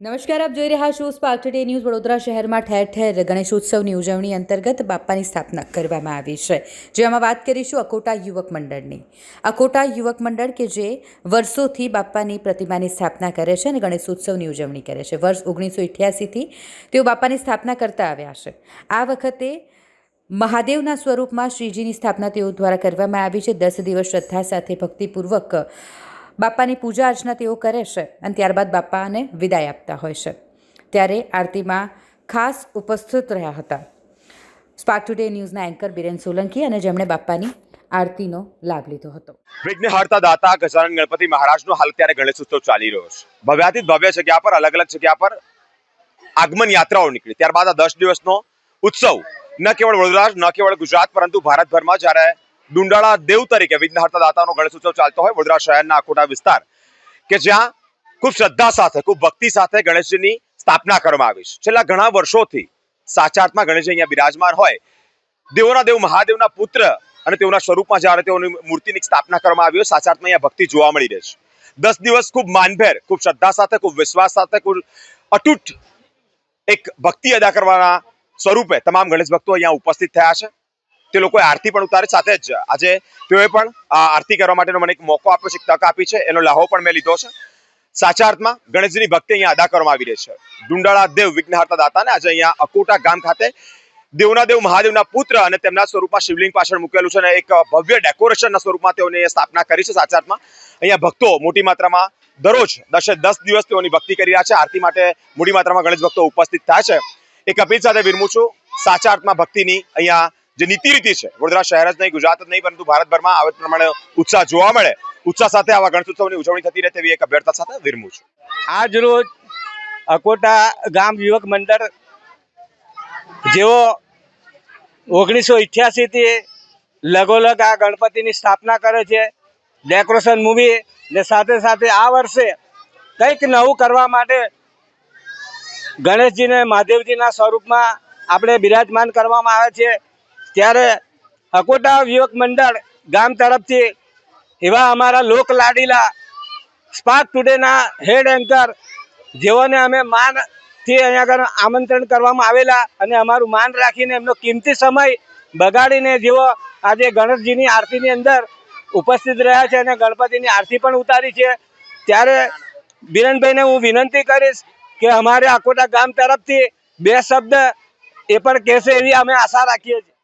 નમસ્કાર, આપ જોઈ રહ્યા છો સ્પાર્ક ટુડે ન્યૂઝ વડોદરા શહેરમાં ઠેર ઠેર ગણેશોત્સવની ઉજવણી અંતર્ગત બાપ્પાની સ્થાપના કરવામાં આવી છે. જેમાં વાત કરીશું અકોટા યુવક મંડળની. અકોટા યુવક મંડળ કે જે વર્ષોથી બાપ્પાની પ્રતિમાની સ્થાપના કરે છે અને ગણેશોત્સવની ઉજવણી કરે છે. વર્ષ ઓગણીસો ઇઠ્યાસીથી તેઓ બાપ્પાની સ્થાપના કરતા આવ્યા છે. આ વખતે મહાદેવના સ્વરૂપમાં શ્રીજીની સ્થાપના તેઓ દ્વારા કરવામાં આવી છે. દસ દિવસ શ્રદ્ધા સાથે ભક્તિપૂર્વક બાપાની પૂજા અર્ચના તેઓ કરે છે અને ત્યારબાદ બાપાને વિદાય આપતા હોય છે. ત્યારે આરતીમાં ખાસ ઉપસ્થિત રહ્યા હતા. સ્પાર્ક ટુડે ન્યૂઝના એન્કર બિરેન સોલંકી અને જેમણે બાપાની આરતીનો લાભ લીધો હતો. વિઘ્નહર્તા દાતા ગજાનન ગણપતિ મહારાજનો હાલ ત્યારે ગણેશ ઉત્સવ ચાલી રહ્યો છે. ભવ્યાથી ભવ્ય જગ્યા પર, અલગ અલગ જગ્યા પર આગમન યાત્રાઓ નીકળી. ત્યારબાદ આ દસ દિવસનો ઉત્સવ ન કેવળ વડોદરા, ન કેવળ ગુજરાત, પરંતુ ભારતભરમાં જ્યારે ડુંડાળા દેવ તરીકે વિઘ્નહર્તા દાતાનો ગણેશ ઉત્સવ ચાલતો હોય વડોદરા શહેરના આખોટા વિસ્તાર, કે જ્યાં ખૂબ શ્રદ્ધા સાથે, ખૂબ ભક્તિ સાથે ગણેશજીની સ્થાપના કરવામાં આવી છેલ્લા ઘણા વર્ષોથી સાચાર્થમાં ગણેશજી અહીંયા બિરાજમાન હોય. દેવોના દેવ, મહાદેવના પુત્ર અને તેઓના સ્વરૂપમાં જ્યારે તેઓની મૂર્તિની સ્થાપના કરવામાં આવી હોય, સાચાર્થમાં અહીંયા ભક્તિ જોવા મળી રહે છે. દસ દિવસ ખૂબ માનભેર, ખૂબ શ્રદ્ધા સાથે, ખૂબ વિશ્વાસ સાથે, ખૂબ અતૂટ એક ભક્તિ અદા કરવાના સ્વરૂપે તમામ ગણેશ ભક્તો અહીંયા ઉપસ્થિત થયા છે. તે લોકોએ આરતી પણ ઉતારી સાથે જ આજે તેઓએ પણ આરતી કરવા માટેનો મને એક મોકો આપ્યો છે તક આપી છે. એનો લાહો પણ મેં લીધો છે. સાચા અર્થમાં ગણેશજીની ભક્તિ અહીંયા અદા કરવામાં આવી રહી છે. ડુંડાળા દેવ વિઘ્નહર્તા દાતાને આજે અહીંયા અકોટા ગામ ખાતે દેવના દેવ, મહાદેવના પુત્ર અને તેમના સ્વરૂપમાં શિવલિંગ પાછળ મૂકેલું છે અને એક ભવ્ય ડેકોરેશનના સ્વરૂપમાં તેઓની સ્થાપના કરી છે. સાચા અર્થમાં અહીંયા ભક્તો મોટી માત્રામાં દરરોજ દસે દસ દિવસ તેઓની ભક્તિ કરી રહ્યા છે. આરતી માટે મોટી માત્રામાં ગણેશ ભક્તો ઉપસ્થિત થાય છે. એક અપીલ સાથે વિરમું છું. સાચા અર્થમાં ભક્તિની અહીંયા જે નીતિ રીતિ છે. વડોદરા શહેર જ નહીં, ગુજરાત જ નહીં, પરંતુ ભારતભરમાં આવે પ્રમાણે ઉત્સાહ જોવા મળે. ઉત્સાહ સાથે આવા ગણેશોત્સવની ઉજવણી થતી રહે તેવી એક અભ્યર્થના સાથે વિરમું છું. આજ અકોટા ગામ યુવક મંડળ જેઓ ઓગણીસો થી લગોલગ આ ગણપતિની સ્થાપના કરે છે, ડેકોરેશન મૂવી ને સાથે સાથે આ વર્ષે કંઈક નવું કરવા માટે ગણેશજીને મહાદેવજીના સ્વરૂપમાં આપણે બિરાજમાન કરવામાં આવે છે. ત્યારે હકોટા યુવક મંડળ ગામ તરફથી એવા અમારા લોક લાડીલા સ્પાર્ક ટુડેના હેડ એન્કર જેઓને અમે માનથી અહીંયા આગળ આમંત્રણ કરવામાં આવેલા અને અમારું માન રાખીને એમનો કિંમતી સમય બગાડીને જેઓ આજે ગણેશજીની આરતીની અંદર ઉપસ્થિત રહ્યા છે અને ગણપતિની આરતી પણ ઉતારી છે, ત્યારે બિરનભાઈને હું વિનંતી કરીશ કે અમારે આકોટા ગામ તરફથી બે શબ્દ એ પણ કહેશે એવી અમે આશા રાખીએ છીએ.